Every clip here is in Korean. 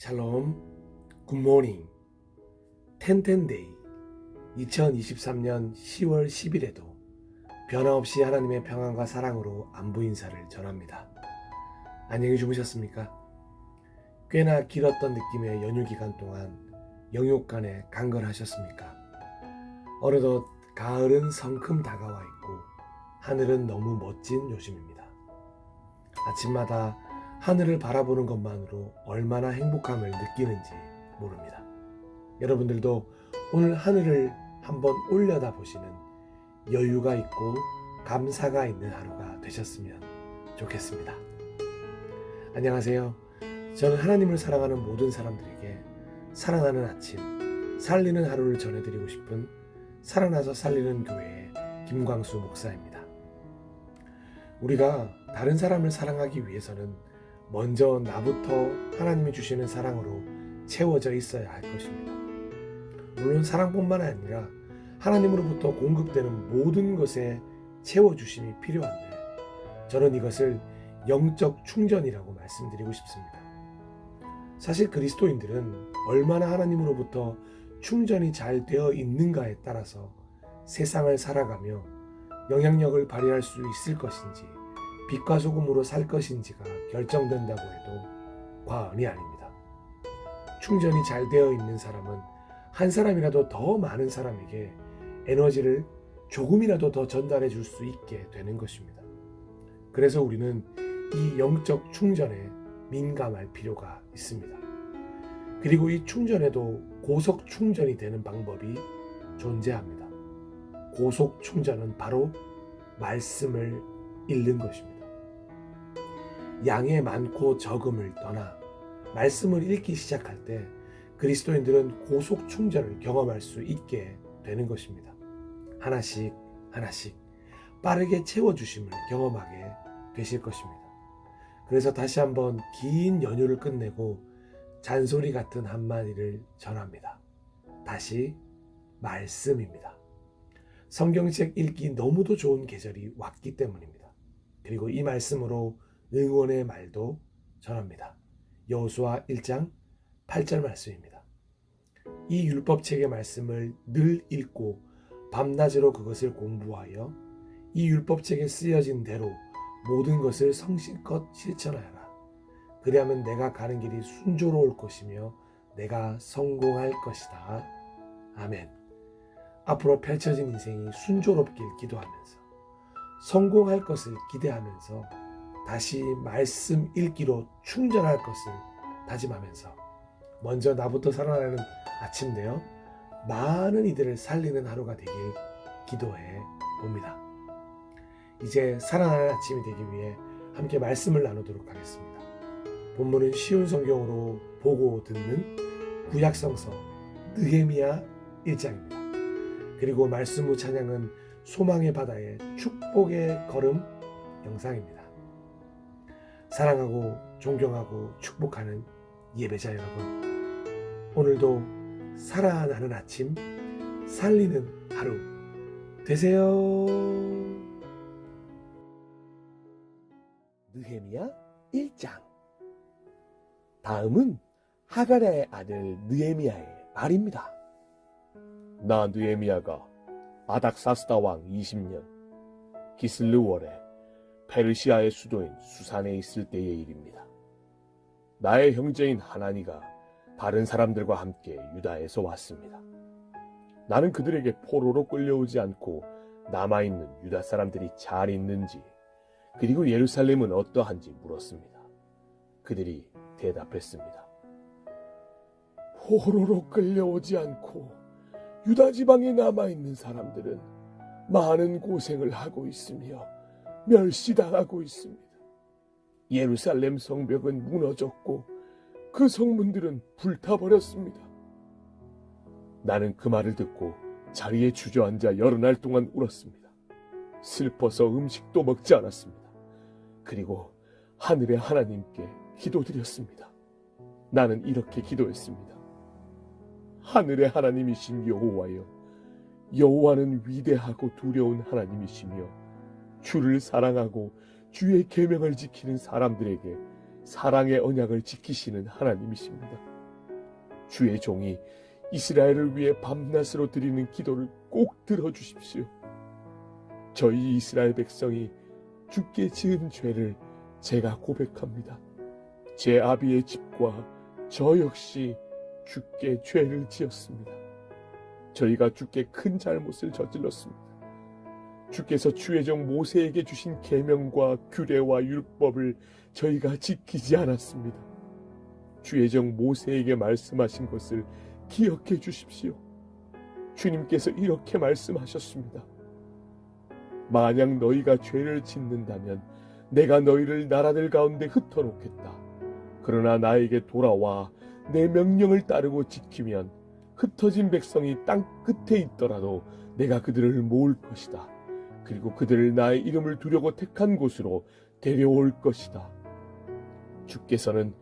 샬롬, 굿모닝, 텐텐데이 2023년 10월 10일에도 변함없이 하나님의 평안과 사랑으로 안부 인사를 전합니다. 안녕히 주무셨습니까? 꽤나 길었던 느낌의 연휴 기간 동안 영육간에 강건하셨습니까? 어느덧 가을은 성큼 다가와 있고 하늘은 너무 멋진 요즘입니다. 아침마다 하늘을 바라보는 것만으로 얼마나 행복함을 느끼는지 모릅니다. 여러분들도 오늘 하늘을 한번 올려다 보시는 여유가 있고 감사가 있는 하루가 되셨으면 좋겠습니다. 안녕하세요. 저는 하나님을 사랑하는 모든 사람들에게 사랑하는 아침, 살리는 하루를 전해드리고 싶은 살아나서 살리는 교회의 김광수 목사입니다. 우리가 다른 사람을 사랑하기 위해서는 먼저 나부터 하나님이 주시는 사랑으로 채워져 있어야 할 것입니다. 물론 사랑뿐만 아니라 하나님으로부터 공급되는 모든 것에 채워주심이 필요한데 저는 이것을 영적 충전이라고 말씀드리고 싶습니다. 사실 그리스도인들은 얼마나 하나님으로부터 충전이 잘 되어 있는가에 따라서 세상을 살아가며 영향력을 발휘할 수 있을 것인지 빛과 소금으로 살 것인지가 결정된다고 해도 과언이 아닙니다. 충전이 잘 되어 있는 사람은 한 사람이라도 더 많은 사람에게 에너지를 조금이라도 더 전달해 줄 수 있게 되는 것입니다. 그래서 우리는 이 영적 충전에 민감할 필요가 있습니다. 그리고 이 충전에도 고속 충전이 되는 방법이 존재합니다. 고속 충전은 바로 말씀을 읽는 것입니다. 양의 많고 적음을 떠나 말씀을 읽기 시작할 때 그리스도인들은 고속 충전을 경험할 수 있게 되는 것입니다. 하나씩 하나씩 빠르게 채워주심을 경험하게 되실 것입니다. 그래서 다시 한번 긴 연휴를 끝내고 잔소리 같은 한마디를 전합니다. 다시 말씀입니다. 성경책 읽기 너무도 좋은 계절이 왔기 때문입니다. 그리고 이 말씀으로 응원의 말도 전합니다. 여호수아 1장 8절 말씀입니다. 이 율법책의 말씀을 늘 읽고 밤낮으로 그것을 공부하여 이 율법책에 쓰여진 대로 모든 것을 성실껏 실천하여라. 그리하면 내가 가는 길이 순조로울 것이며 내가 성공할 것이다. 아멘. 앞으로 펼쳐진 인생이 순조롭길 기도하면서 성공할 것을 기대하면서 다시 말씀 읽기로 충전할 것을 다짐하면서 먼저 나부터 살아나는 아침 되어 많은 이들을 살리는 하루가 되길 기도해 봅니다. 이제 살아나는 아침이 되기 위해 함께 말씀을 나누도록 하겠습니다. 본문은 쉬운 성경으로 보고 듣는 구약성서 느헤미야 1장입니다. 그리고 말씀 후 찬양은 소망의 바다의 축복의 걸음 영상입니다. 사랑하고 존경하고 축복하는 예배자 여러분, 오늘도 살아나는 아침, 살리는 하루 되세요. 느헤미야 1장 다음은 하갈의 아들 느헤미야의 말입니다. 나 느헤미야가 아닥사스다 왕 20년 기슬르월에 페르시아의 수도인 수산에 있을 때의 일입니다. 나의 형제인 하나니가 다른 사람들과 함께 유다에서 왔습니다. 나는 그들에게 포로로 끌려오지 않고 남아있는 유다 사람들이 잘 있는지 그리고 예루살렘은 어떠한지 물었습니다. 그들이 대답했습니다. 포로로 끌려오지 않고 유다 지방에 남아 있는 사람들은 많은 고생을 하고 있으며 멸시당하고 있습니다. 예루살렘 성벽은 무너졌고 그 성문들은 불타버렸습니다. 나는 그 말을 듣고 자리에 주저앉아 여러 날 동안 울었습니다. 슬퍼서 음식도 먹지 않았습니다. 그리고 하늘의 하나님께 기도드렸습니다. 나는 이렇게 기도했습니다. 하늘의 하나님이신 여호와여, 여호와는 위대하고 두려운 하나님이시며 주를 사랑하고 주의 계명을 지키는 사람들에게 사랑의 언약을 지키시는 하나님이십니다. 주의 종이 이스라엘을 위해 밤낮으로 드리는 기도를 꼭 들어주십시오. 저희 이스라엘 백성이 주께 지은 죄를 제가 고백합니다. 제 아비의 집과 저 역시 주께 죄를 지었습니다. 저희가 주께 큰 잘못을 저질렀습니다. 주께서 주의 종 모세에게 주신 계명과 규례와 율법을 저희가 지키지 않았습니다. 주의 종 모세에게 말씀하신 것을 기억해 주십시오. 주님께서 이렇게 말씀하셨습니다. 만약 너희가 죄를 짓는다면 내가 너희를 나라들 가운데 흩어놓겠다. 그러나 나에게 돌아와 내 명령을 따르고 지키면 흩어진 백성이 땅 끝에 있더라도 내가 그들을 모을 것이다. 그리고 그들을 나의 이름을 두려고 택한 곳으로 데려올 것이다. 주께서는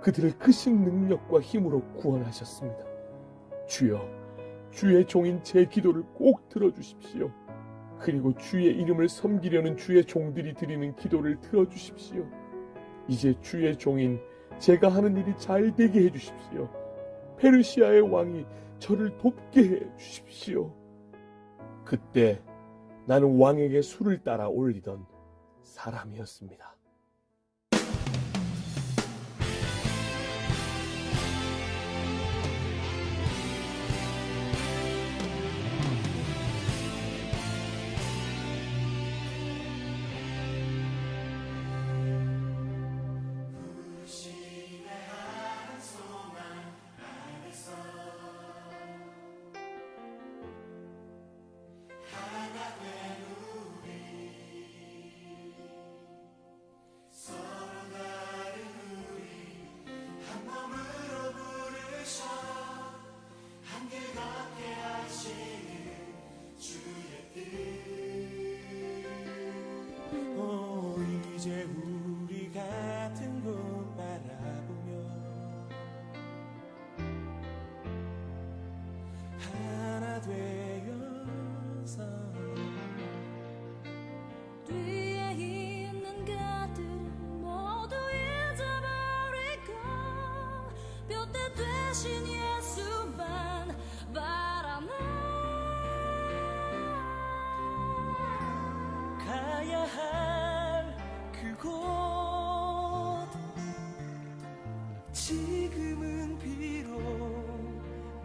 그들을 크신 능력과 힘으로 구원하셨습니다. 주여, 주의 종인 제 기도를 꼭 들어주십시오. 그리고 주의 이름을 섬기려는 주의 종들이 드리는 기도를 들어주십시오. 이제 주의 종인 제가 하는 일이 잘 되게 해 주십시오. 페르시아의 왕이 저를 돕게 해 주십시오. 그때 나는 왕에게 술을 따라 올리던 사람이었습니다. 신 예수만 바라나 가야 할 그곳. 지금은 비록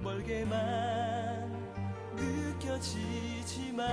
멀게만 느껴지지만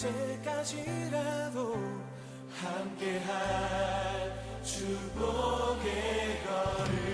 언제까지라도 함께할 축복의 거리